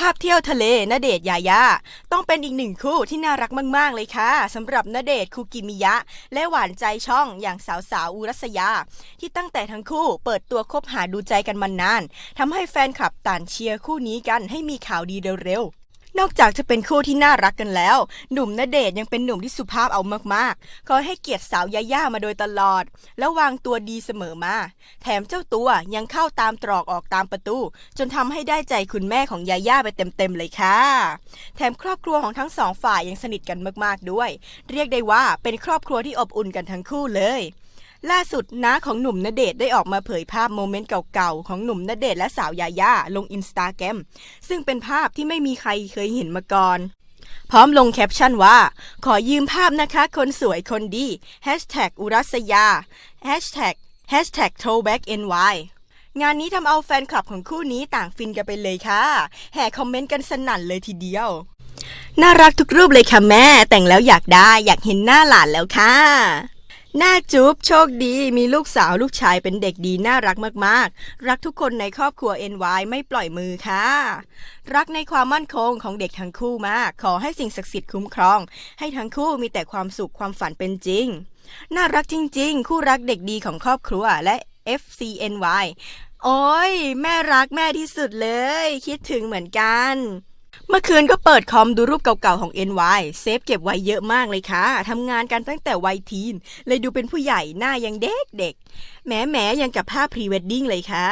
ภาพเที่ยวทะเลณเดชยายาต้องเป็นอีกหนึ่งคู่ที่น่ารักมาก ๆ เลยค่ะสำหรับณเดชคุกิมิยะ และหวานใจช่องอย่างสาวสาวอุรัสยา ที่ตั้งแต่ทั้งคู่เปิดตัวคบหาดูใจกันมานานทำให้แฟนคลับต่างเชียร์คู่นี้กันให้มีข่าวดีเร็วๆ นอกจากจะเป็นคู่ที่น่ารักกันแล้ว หนุ่มณเดชน์ยังเป็นหนุ่มที่สุภาพเอามากๆคอยให้เกียรติสาวยาย่ามาโดยตลอด และวางตัวดีเสมอมา แถมเจ้าตัวยังเข้าตามตรอกออกตามประตู จนทำให้ได้ใจคุณแม่ของยาย่าไปเต็มๆเลยค่ะ แถมครอบครัวของทั้งสองฝ่ายยังสนิทกันมากๆด้วย เรียกได้ว่าเป็นครอบครัวที่อบอุ่นกันทั้งคู่เลย ล่าสุดน้าของหนุ่มณเดชน์ได้ออกมาเผยภาพโมเมนต์เก่าๆ ของหนุ่มณเดชน์และสาวยาย่าลงอินสตาแกรมซึ่งเป็นภาพที่ไม่มีใครเคยเห็นมาก่อน พร้อมลงแคปชั่นว่า ขอยืมภาพนะคะ คนสวยคนดี Hashtag อุรัสยา Hashtag Hashtag throwback ny งานนี้ทำเอาแฟนคลับของคู่นี้ต่างฟินกันไปเลยค่ะ แห่คอมเมนต์กันสนั่นเลยทีเดียว น่ารักทุกรูปเลยค่ะแม่ แต่งแล้วอยากได้อยากเห็นหน้าหลานแล้วค่ะ หน้าจุ๊บโชคดีมีลูกสาวลูกชายเป็นเด็กดีน่ารักมากๆ รักทุกคนในครอบครัว NY ไม่ปล่อยมือค่ะ รักในความมั่นคงของเด็กทั้งคู่มาก ขอให้สิ่งศักดิ์สิทธิ์คุ้มครอง ให้ทั้งคู่มีแต่ความสุขความฝันเป็นจริง น่ารักจริง ๆ คู่รักเด็กดีของครอบครัวและ FCNY โอ้ยแม่รักแม่ที่สุดเลย คิดถึงเหมือนกัน เมื่อคืนก็เปิดคอมดูรูปเก่าๆของ NY เซฟเก็บไว้เยอะมากเลยค่ะทำงานกันตั้งแต่วัยทีน เลยดูเป็นผู้ใหญ่หน้ายังเด็กๆแหมแมๆยังกับภาพพรีเวดดิ้งเลยค่ะ